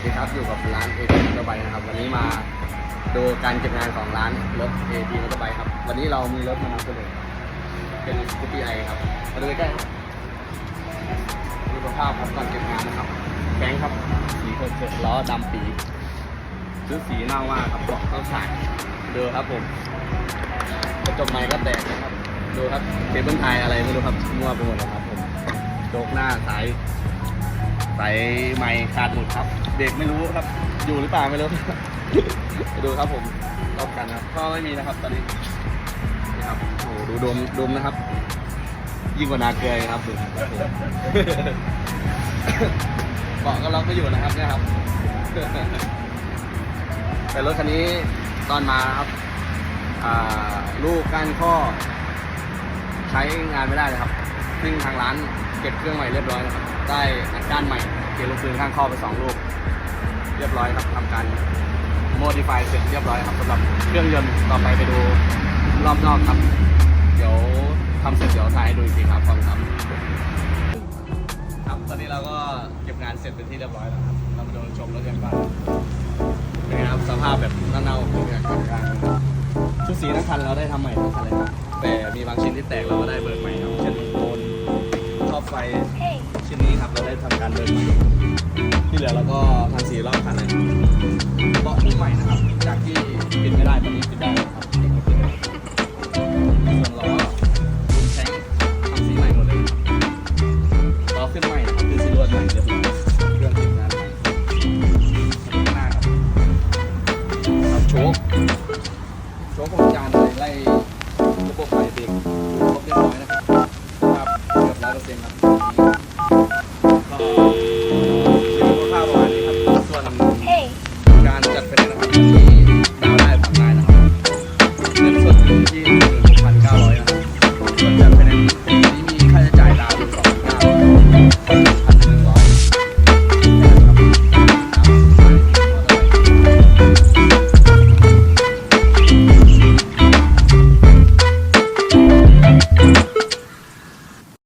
สวัสดีครับอยู่กับร้านเอทีมอเตอร์ไบค์นะครับ วันนี้มาดูการเก็บงานของร้านรถเอทีมอเตอร์ไบค์ครับ วันนี้เรามีรถมานำเสนอเป็นสกูปี้ไอครับมาดูใกล้ๆดูสภาพครับก่อนเก็บงานนะครับแบงครับสีเผิดๆล้อดำปีชุดสีเน่ามากครับเบาะก็ขาดดูครับผมกระจกไม้ก็แตกนะครับดูครับเคเบิลไทยอะไรไม่รู้ครับมั่วไปหมดเลยครับผมโจกหน้าสาย สายไม้ขาดหมดครับเบรกไม่รู้ครับ อยู่หรือเปล่าไม่รู้ไปดูครับผมรอบกันครับก็ไม่มีนะครับ ตอนนี้นี่ครับโอ้โหดูดมดมนะครับ ยิ่งกว่านาเกลืออีกครับดูครับผมเบาะก็ล็อกไม่อยู่นะครับเนี่ยครับแต่รถคันนี้ตอนมาครับลูกก้านข้อ ใช้งานไม่ได้เลยครับ ซึ่งทางร้านเก็บเครื่องใหม่เรียบร้อยนะครับได้อัดก้านใหม่เกลียวลูกปืนข้างข้อไปสองลูก เรียบร้อยครับทำการโมดิฟายเสร็จเรียบร้อยครับสำหรับเครื่องยนต์ต่อไปไปดูรอบนอกครับ เดี๋ยวทำเสร็จเดี๋ยวถ่ายให้ดูอีกทีครับขอบคุณครับครับตอนนี้เราก็เก็บงานเสร็จเป็นที่เรียบร้อยแล้วครับเรามาดูชมรถกันบ้างเป็นไงครับสภาพแบบเน่าๆเป็นไงครับชุดสีทั้งคันเราได้ทำใหม่ทั้งคันเลยครับแต่มีบางชิ้นที่แตกเราก็ได้เบิกใหม่ ไฟชิ้นนี้ครับเราได้ทำการเดินใหม่ที่เหลือเราก็ทำสีรอบคันเลยครับเบาะที่ใหม่นะครับ จากที่ปิดไม่ได้ตอนนี้ปิดได้ครับส่วนล้อบุมแทงทำสีใหม่หมดเลยล้อขึ้นใหม่ เกือบร้